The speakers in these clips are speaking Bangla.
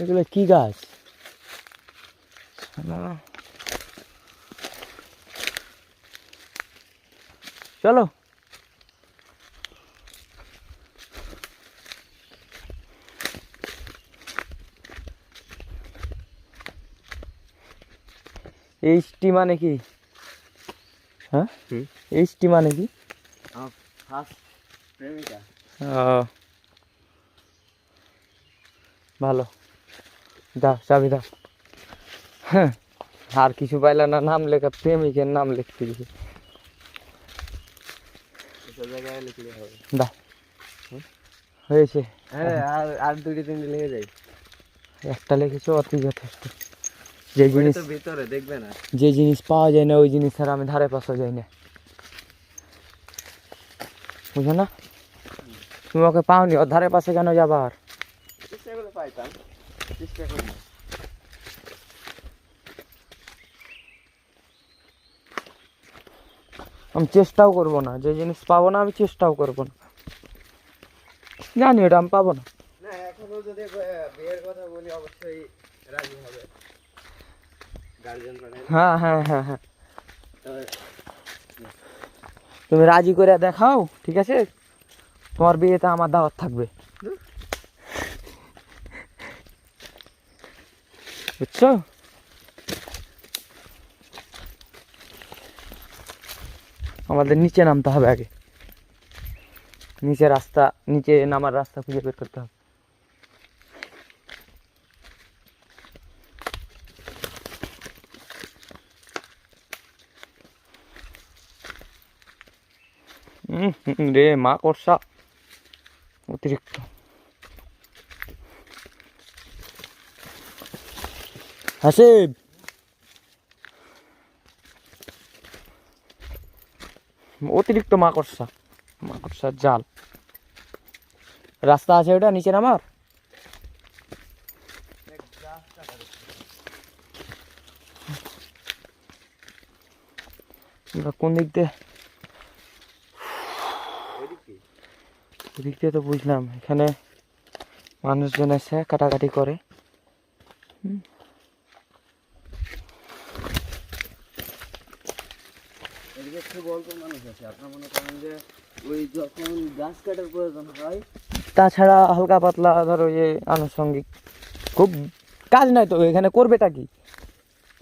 এগুলো কি গাছ। চলো। এইচটি মানে কি? হ্যাঁ। এইচটি মানে কি? ভালো। দাও চাবি দাও। হ্যাঁ আর কিছু পাইলা না নাম লেখা প্রেমিকের নাম লিখতে হবে। দাও। হয়েছে। হ্যাঁ আর আর দুটি তিনটে লেগে যায় একটা লিখেছো অতি যথেষ্ট। যে জিনিস ভিতরে দেখবে না? যে জিনিস পাওয়া যায় না ওই জিনিস আর আমি ধারে পাশে যাই না। বুঝো না? তুমি ওকে পাওনি ওর ধারে পাশে কেন যাবার করে পাইতাম। চেষ্টা করি না। আমি চেষ্টাও করব না যে জিনিস পাবো না আমি চেষ্টাও করব না। জানি এটা আমি পাবো না। এখনও যদি বিয়ের কথা বলি অবশ্যই রাজি হবে। হ্যাঁ হ্যাঁ হ্যাঁ হ্যাঁ। তুমি রাজি করে দেখাও ঠিক আছে? তোমার বিয়েতে আমার দাওয়াত থাকবে। বুঝছ? আমাদের নিচে নামতে হবে আগে। নিচে রাস্তা, নিচে নামার রাস্তা খুঁজে বের করতে হবে। রে, মা করসা অতিরিক্ত। হাসিব। অতিরিক্ত মাকড়সা, মাকড়সার জাল। রাস্তা আছে ওটা, নিচে নামার? আমরা কোন দিক দিয়ে? ওদিক দিয়ে? তো বুঝলাম, এখানে মানুষজন এসে কাটাকাটি করে। মানুষ আছে। আপনার মনে করেন যে ওই হয়, তাছাড়া হালকা পাতলা ধরো যে আনুষঙ্গিক খুব কাজ নাই তো, এখানে করবেটা কি?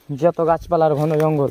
যত গাছপালার ঘন জঙ্গল।